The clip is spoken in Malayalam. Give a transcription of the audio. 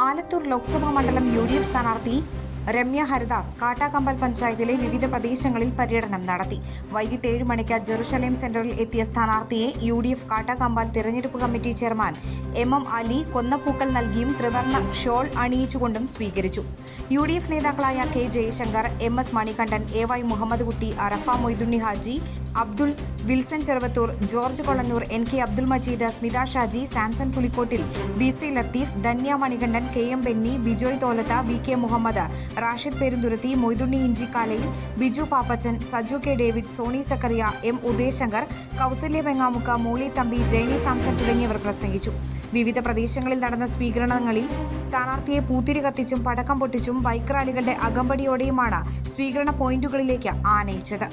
ആലത്തൂർ ലോക്സഭാ മണ്ഡലം യു ഡി എഫ് സ്ഥാനാർത്ഥി രമ്യ ഹരിദാസ് കാട്ടാക്കമ്പൽ പഞ്ചായത്തിലെ വിവിധ പ്രദേശങ്ങളിൽ പര്യടനം നടത്തി. വൈകിട്ട് ഏഴ് മണിക്ക് ജെറുസലേം സെന്ററിൽ എത്തിയ സ്ഥാനാർത്ഥിയെ യു ഡി എഫ് കാട്ടാക്കമ്പൽ തിരഞ്ഞെടുപ്പ് committee chairman M M Ali കൊന്നപ്പൂക്കൾ നൽകിയും ത്രിവർണ ഷോൾ അണിയിച്ചുകൊണ്ടും സ്വീകരിച്ചു. യു ഡി എഫ് നേതാക്കളായ K Jayashankar M S Manikandan A Y Muhammed Kutty Arafa Moythunni Haji Abdul Wilson Cheruvathur George Kolannur N K Abdul Majeed Smitha Shaji Samson Pulikkottil V C Latheef Dhanya Manikandan K M Benny Bijoy Tholath V K Muhammed Rashid Perumthuruthi Moythunni Inchikkalayil Biju Pappachan Saju K David Sony Zachariah M Udayashankar Kausalya Vengamukka Molly Thampi Jainy Samson തുടങ്ങിയവർ പ്രസംഗിച്ചു. വിവിധ പ്രദേശങ്ങളിൽ നടന്ന സ്വീകരണങ്ങളിൽ സ്ഥാനാർത്ഥിയെ പൂത്തിരി കത്തിച്ചും പടക്കം പൊട്ടിച്ചും ബൈക്ക് റാലികളുടെ അകമ്പടിയോടെയുമാണ് സ്വീകരണ പോയിന്റുകളിലേക്ക് ആനയിച്ചത്.